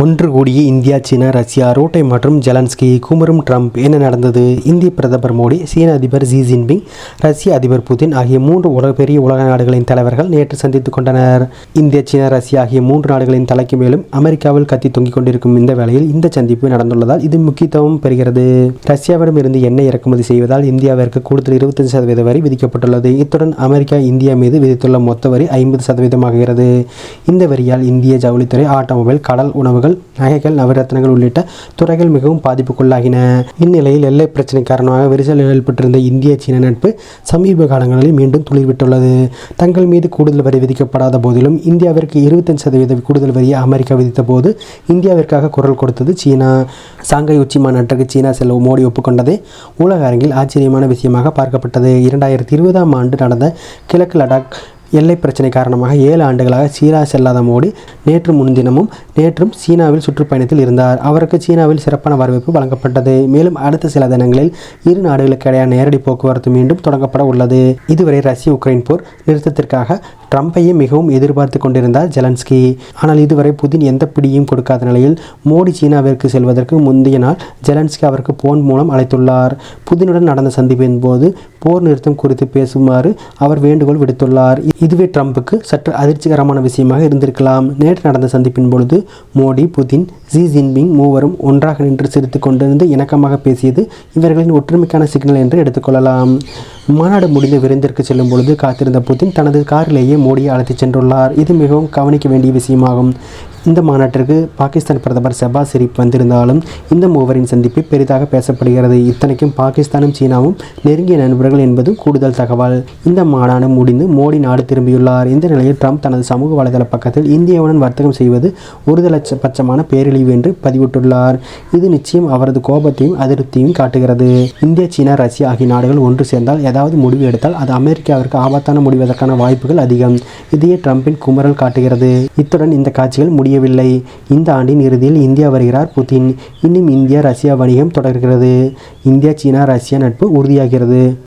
ஒன்று கூடிய இந்தியா சீனா ரஷ்யா ரோட்டை மற்றும் ஜெலன்ஸ்கி குமரும் ட்ரம்ப் என்ன நடந்தது? இந்திய பிரதமர் மோடி சீன அதிபர் ஜி ஜின்பிங் ரஷ்ய அதிபர் புதின் ஆகிய மூன்று உலக பெரிய உலக நாடுகளின் தலைவர்கள் நேற்று சந்தித்துக் கொண்டனர். இந்திய சீனா ரஷ்யா ஆகிய மூன்று நாடுகளின் தலைக்கு மேலும் அமெரிக்காவில் கத்தி தொங்கிக் கொண்டிருக்கும் இந்த வேளையில் இந்த சந்திப்பு நடந்துள்ளதால் இது முக்கியத்துவம் பெறுகிறது. ரஷ்யாவிடம் இருந்து எண்ணெய் இறக்குமதி செய்வதால் இந்தியாவிற்கு கூடுதல் இருபத்தஞ்சு சதவீத வரி விதிக்கப்பட்டுள்ளது. இத்துடன் அமெரிக்கா இந்தியா மீது விதித்துள்ள மொத்த வரி ஐம்பது சதவீதமாகிறது. இந்த வரியால் இந்திய ஜவுளித்துறை ஆட்டோமொபைல் கடல் உணவு நகைகள் நவரத்னங்கள் உள்ளிட்ட துறைகள் மிகவும் பாதிப்புக்குள்ளாகின. இந்நிலையில் எல்லை பிரச்சனை காரணமாக விரிசல் ஏற்பட்டிருந்த இந்திய சீன நட்பு சமீப காலங்களில் மீண்டும் துளிர்விட்டுள்ளது. தங்கள் மீது கூடுதல் வரி விதிக்கப்படாத போதிலும் இந்தியாவிற்கு இருபத்தஞ்சு சதவீத கூடுதல் வரியை அமெரிக்கா விதித்த போது இந்தியாவிற்காக குரல் கொடுத்தது சீனா. சாங்கை உச்சி மாநாட்டிற்கு சீனா செல்ல மோடி ஒப்புக்கொண்டதே உலக அரங்கில் ஆச்சரியமான விஷயமாக பார்க்கப்பட்டது. இரண்டாயிரத்தி இருபதாம் ஆண்டு நடந்த கிழக்கு லடாக் எல்லை பிரச்சனை காரணமாக ஏழு ஆண்டுகளாக சீனா செல்லாத மோடி நேற்று முன்தினமும் நேற்றும் சீனாவில் சுற்றுப்பயணத்தில் இருந்தார். அவருக்கு சீனாவில் சிறப்பான வரவேற்பு வழங்கப்பட்டது. மேலும் அடுத்த சில தினங்களில் இரு நாடுகளுக்கு இடையான நேரடி போக்குவரத்து மீண்டும் தொடங்கப்பட உள்ளது. இதுவரை ரஷ்ய உக்ரைன் போர் நிறுத்தத்திற்காக ட்ரம்பையே மிகவும் எதிர்பார்த்து கொண்டிருந்தார் ஜெலன்ஸ்கி. ஆனால் இதுவரை புதின் எந்த பிடியும் கொடுக்காத நிலையில் மோடி சீனாவிற்கு செல்வதற்கு முந்தைய நாள் ஜெலன்ஸ்கி அவருக்கு போன் மூலம் அழைத்துள்ளார். புதினுடன் நடந்த சந்திப்பின் போது போர் நிறுத்தம் குறித்து பேசுமாறு அவர் வேண்டுகோள் விடுத்துள்ளார். இதுவே ட்ரம்ப்புக்கு சற்று அதிர்ச்சிகரமான விஷயமாக இருந்திருக்கலாம். நேற்று நடந்த சந்திப்பின் பொழுது மோடி புதின் ஜி ஜின்பிங் மூவரும் ஒன்றாக நின்று சிரித்து கொண்டிருந்து இணக்கமாக பேசியது இவர்களின் ஒற்றுமைக்கான சிக்னல் என்று எடுத்துக்கொள்ளலாம் மாநாடு முடிந்து விருந்திற்கு செல்லும் பொழுது காத்திருந்த புதின் தனது காரிலேயே மோடியை அழைத்துச் சென்றுள்ளார். இது மிகவும் கவனிக்க வேண்டிய விஷயமாகும். இந்த மாநாட்டிற்கு பாகிஸ்தான் பிரதமர் ஷெபாஸ் ஷெரீப் வந்திருந்தாலும் இந்த மூவரின் சந்திப்பு பெரிதாக பேசப்படுகிறது. இத்தனைக்கும் பாகிஸ்தானும் சீனாவும் நெருங்கிய நண்பர்கள் என்பதும் கூடுதல் தகவல். இந்த மாநாடு முடிந்து மோடி நாடு திரும்பியுள்ளார். இந்த நிலையில் ட்ரம்ப் தனது சமூக வலைதள பக்கத்தில் இந்தியாவுடன் வர்த்தகம் செய்வது ஒருதலட்ச பட்சமான பேரழிவு என்று பதிவிட்டுள்ளார். இது நிச்சயம் அவரது கோபத்தையும் அதிருப்தியும் காட்டுகிறது. இந்தியா சீனா ரஷ்யா ஆகிய நாடுகள் ஒன்று சேர்ந்தால் ஏதாவது முடிவு எடுத்தால் அது அமெரிக்காவிற்கு ஆபத்தான முடிவதற்கான வாய்ப்புகள் அதிகம். இதையே ட்ரம்பின் குமரல் காட்டுகிறது. இத்துடன் இந்த காட்சிகள் முடியவில்லை. இந்த ஆண்டின் இறுதியில் இந்தியா வருகிறார் புதின். இன்னும் இந்தியா ரஷ்யா வணிகம் தொடர்கிறது. இந்தியா சீனா ரஷ்யா நட்பு உறுதியாகிறது.